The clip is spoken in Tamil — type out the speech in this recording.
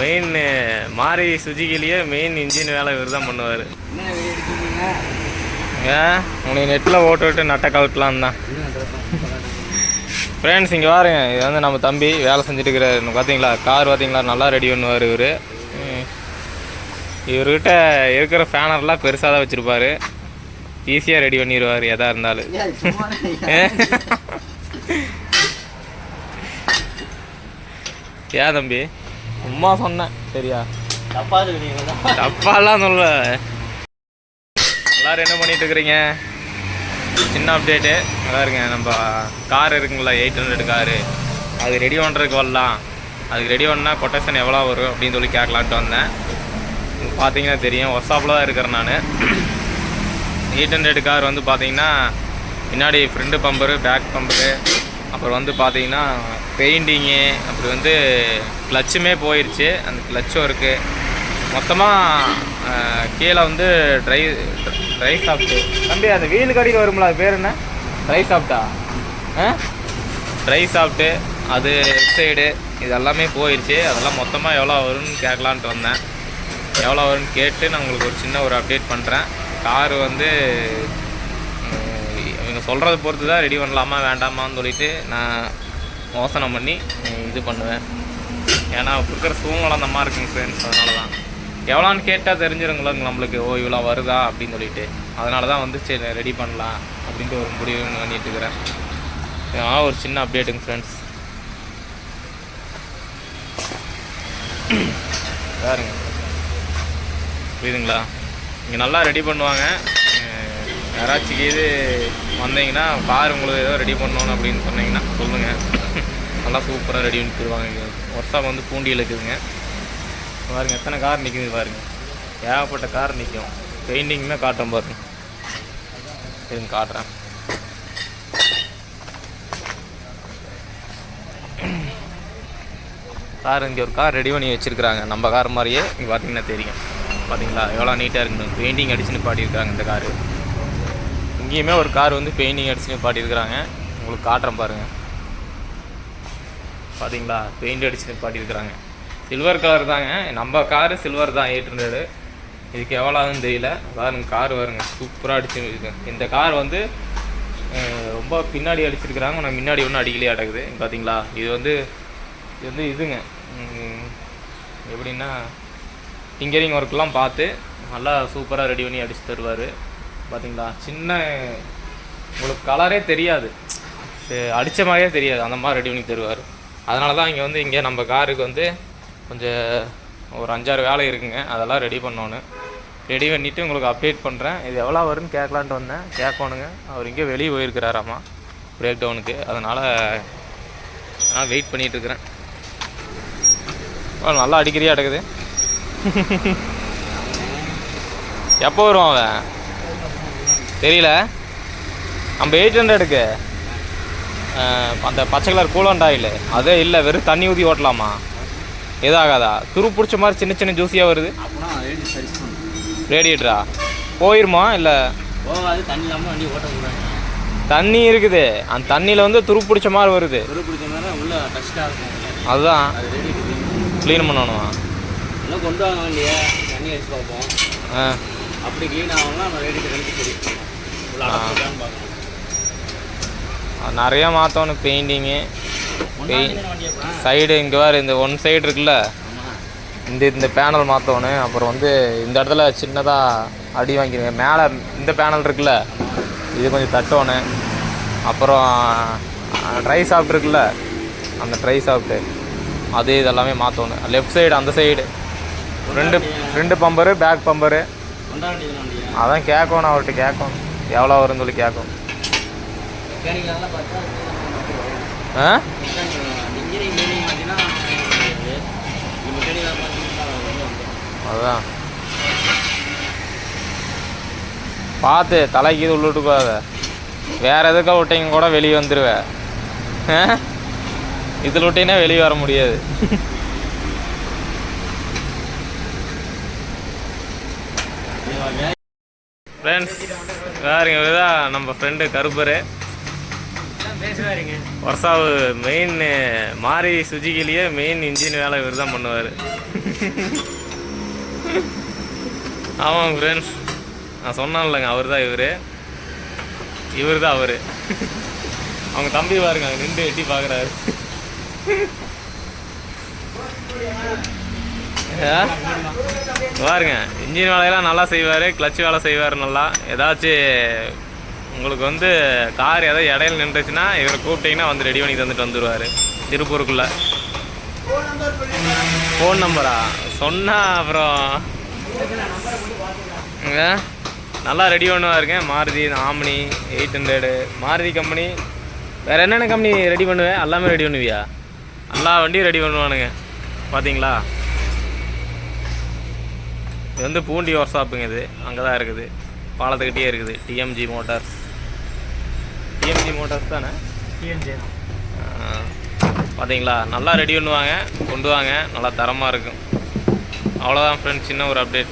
மெயின் மாரி சுஜிக்கிலேயே மெயின் இன்ஜின் வேலை இவர் தான் பண்ணுவார். ஏன் உனக்கு நெட்டில் ஓட்டு விட்டு நட்டை கவுட்டலாம் தான். ஃப்ரெண்ட்ஸ் இங்கே பாருங்க இது வந்து நம்ம தம்பி வேலை செஞ்சுட்டு இருக்கிறாரு பார்த்தீங்களா கார் பார்த்தீங்களா நல்லா ரெடி பண்ணுவார் இவர். இவர்கிட்ட இருக்கிற ஃபேனர்லாம் பெருசாக தான் வச்சுருப்பாரு. ஈஸியாக ரெடி பண்ணிடுவார் எதாக இருந்தாலும்? ஏன் தம்பி? சும்மா சொன்னேன் சரியா? தப்பா சொல்றீங்களா தப்பாலாம் சொல்ல எல்லாரும் என்ன பண்ணிட்டு இருக்கிறீங்க சின்ன அப்டேட்டு நல்லா இருங்க. நம்ம கார் இருக்குங்களா? எயிட் ஹண்ட்ரட் காரு அது ரெடி பண்ணுறதுக்கு வரலாம். அதுக்கு ரெடி பண்ணால் கொட்டேஷன் எவ்வளோ வரும் அப்படின்னு சொல்லி கேட்கலான்ட்டு வந்தேன். பார்த்தீங்கன்னா தெரியும். ஒர்க்ஷாப்பில் தான் இருக்கிறேன் நான். எயிட் ஹண்ட்ரட் கார் வந்து பார்த்தீங்கன்னா பின்னாடி ஃப்ரண்ட் பம்பரு பேக் பம்பரு அப்புறம் வந்து பார்த்தீங்கன்னா பெயிண்டிங்கு அப்படி வந்து கிளச்சுமே போயிடுச்சு அந்த கிளச்சும் இருக்குது மொத்தமாக கீழே வந்து ட்ரை ட்ரை சாப்பிட்டு தம்பி அந்த வீல் கடியில் வரும்ல அது பேர் என்ன? ட்ரை சாப்பிட்டா ஆ? ட்ரை சாப்பிட்டு அது சைடு இது எல்லாமே போயிடுச்சு அதெல்லாம் மொத்தமாக எவ்வளோ வரும்னு கேட்கலான்ட்டு வந்தேன். எவ்வளோ வரும்னு கேட்டு நான் உங்களுக்கு ஒரு சின்ன ஒரு அப்டேட் பண்ணுறேன் கார் வந்து நீங்கள் இவங்க சொல்கிறத பொறுத்து தான் ரெடி பண்ணலாமா வேண்டாமான்னு சொல்லிட்டு நான் யோசனை பண்ணி இது பண்ணுவேன். ஏன்னா இப்போ இருக்கிற சூழ்நிலை அந்த மாதிரி இருக்குங்க ஃப்ரெண்ட்ஸ் அதனால தான் எவ்வளோன்னு கேட்டால் தெரிஞ்சிருங்களா நம்மளுக்கு. ஓ இவ்வளோ வருதா? அப்படின்னு சொல்லிட்டு. அதனால தான் வந்து சரி ரெடி பண்ணலாம் அப்படின்ட்டு ஒரு முடிவு பண்ணிட்டு இருக்கிறேன். ஒரு சின்ன அப்டேட்டுங்க ஃப்ரெண்ட்ஸ் பாருங்க. புரியுதுங்களா? இங்கே நல்லா ரெடி பண்ணுவாங்க. யாராச்சும் இது வந்தீங்கன்னா கார் உங்களுக்கு ஏதோ ரெடி பண்ணணும் அப்படின்னு சொன்னீங்கன்னா சொல்லுங்கள் நல்லா சூப்பராக ரெடி பண்ணி தருவாங்க இங்கே. ஒர்க் ஷாப் வந்து பூண்டியில் இருக்குதுங்க பாருங்கள் எத்தனை கார் நிற்குது பாருங்கள் ஏகப்பட்ட கார் நிற்கும் பெயிண்டிங்குமே காட்டுறேன் பாருங்க. இதுங்க காட்டுறேன். கார் இங்கே ஒரு கார் ரெடி பண்ணி வச்சுருக்குறாங்க. நம்ம கார் மாதிரியே இங்கே பார்த்தீங்கன்னா தெரியும். பார்த்தீங்களா எவ்வளோ நீட்டாக இருக்குன்னு. பெயிண்டிங் அடிச்சு நிப்பாட்டியிருக்காங்க இந்த காரு இங்கேயுமே ஒரு கார் வந்து பெயிண்டிங் அடிச்சு நிப்பாட்டியிருக்கிறாங்க. உங்களுக்கு காட்டுறேன் பாருங்கள் பார்த்தீங்களா? பெயிண்ட் அடிச்சு நிப்பாட்டியிருக்கிறாங்க. சில்வர் கலர் தாங்க. நம்ம காரு சில்வர் தான் எயிட் ஹண்ட்ரடு இதுக்கு எவ்வளோ ஆகுதுன்னு தெரியல. பாருங்க கார் வருங்க சூப்பராக அடிச்சு இந்த கார் வந்து ரொம்ப பின்னாடி அடிச்சிருக்கிறாங்க. நான் முன்னாடி ஒன்றும் அடிக்கலையே அடக்குது. பார்த்தீங்களா? இது வந்து இது வந்து இதுங்க. எப்படின்னா டிங்கரிங் ஒர்க்லாம் பார்த்து நல்லா சூப்பராக ரெடி பண்ணி அடிச்சு தருவார். பார்த்தீங்களா சின்ன உங்களுக்கு கலரே தெரியாது. அடித்த மாதிரியே தெரியாது. அந்த மாதிரி ரெடி பண்ணி தருவார். அதனால தான் இங்கே வந்து இங்கே நம்ம காருக்கு வந்து கொஞ்சம் ஒரு அஞ்சாறு வேலை இருக்குங்க. அதெல்லாம் ரெடி பண்ணணும் ரெடி பண்ணிவிட்டு உங்களுக்கு அப்டேட் பண்ணுறேன் இது எவ்வளோ வரும்னு கேட்கலான்ட்டு வந்தேன். கேட்கணுங்க. அவர் இங்கே வெளியே போயிருக்கிறாராம்மா பிரேக் டவுனுக்கு அதனால் நான் வெயிட் பண்ணிகிட்ருக்குறேன் நல்லா அடிக்கிறியா அடக்குது எப்போ வரும் அவன்? தெரியல. நம்ம எயிட் ஹண்ட்ரடுக்கு அந்த பச்சை கலர் கூலண்ட் ஆயில் அதே இல்லை வெறும் தண்ணி ஊற்றி ஓட்டலாமா? எதாகாதா துரு பிடிச்ச மாதிரி சின்ன சின்ன ஜூஸியாக வருது. ரேடியேட்டரா போயிருமா இல்லை? போகாது தண்ணி இருக்குது. அந்த தண்ணியில் வந்து துரு பிடிச்ச மாதிரி வருது. அதுதான். க்ளீன் பண்ணணுமா? கொண்டு வாங்க வண்டியை. தண்ணி அடிச்சு பார்ப்போம். ஆ. அப்படி க்ளீன் ஆகணும்னா நம்ம ரேட்டு கழிச்சு தெரியும் நிறைய மாற்றணும் பெயிண்டிங்கு சைடு இங்கே வேறு இந்த ஒன் சைடு இருக்குல்ல? இந்த இந்த பேனல் மாற்றணும் அப்புறம் வந்து இந்த இடத்துல சின்னதாக அடி வாங்கிருங்க. மேலே இந்த பேனல் இருக்குல்ல? இது கொஞ்சம் தட்டணும். அப்புறம் ட்ரை சாப்பிட் இருக்குல்ல? அந்த ட்ரை சாப்பிட்டு அது இதெல்லாமே மாற்றணும் லெஃப்ட் சைடு அந்த சைடு ரெண்டு ரெண்டு பம்பரு பேக் பம்பரு. அதான் கேட்கணும் அவர்கிட்ட கேட்கணும். எவ்வளோ வரும்னு சொல்லி கேட்கணும். பார்த்தா ஆ? அதுதான் பார்த்து தலைக்கு இது உள்ளிட்டு போகாத வேற எதுக்கா விட்டீங்க கூட வெளியே வந்துடுவேன் இதில் விட்டீங்கன்னா வெளியே வர முடியாது. ஃப்ரெண்ட்ஸ் வேறுங்க இதுதான் நம்ம ஃப்ரெண்டு கருப்பர். பேசுவாருங்க மெயின் மாரி சுஜிக்கிலேயே மெயின் இன்ஜின் வேலை இவர் தான் பண்ணுவார். ஆமாங்க ஃப்ரெண்ட்ஸ் நான் சொன்னேன்லங்க அவர் தான் இவர். இவர் தான் அவர். அவங்க தம்பி பாருங்க நின்று எட்டி பார்க்குறாரு பாருங்க இன்ஜின் வேலையெல்லாம் நல்லா செய்வார் கிளச் வேலை செய்வார் நல்லா. ஏதாச்சும் உங்களுக்கு வந்து கார் ஏதாவது இடையில நின்றுச்சுன்னா இவரை கூப்பிட்டீங்கன்னா வந்து ரெடி பண்ணி தந்துட்டு வந்துடுவார் திருப்பூருக்குள்ளே. ஃபோன் நம்பரா சொன்னால் அப்புறம். நல்லா ready பண்ணுவாருங்க Maruti Omni eight hundred Maruti company வேறு என்னென்ன கம்பெனி ரெடி பண்ணுவேன் எல்லாமே ரெடி பண்ணுவியா? எல்லா வண்டியும் ரெடி பண்ணுவானுங்க. பார்த்தீங்களா இது வந்து பூண்டி ஒர்க் ஷாப்புங்க இது. அங்கே தான் இருக்குது. பாலத்துக்கிட்டே இருக்குது டிஎம்ஜி மோட்டார்ஸ் டிஎம்ஜி மோட்டார்ஸ் தானே? டிஎன்ஜே ஆ, பார்த்தீங்களா நல்லா ரெடி பண்ணுவாங்க கொண்டு வாங்க. நல்லா தரமாக இருக்கும். அவ்வளோதான் ஃப்ரெண்ட்ஸ் சின்ன ஒரு அப்டேட்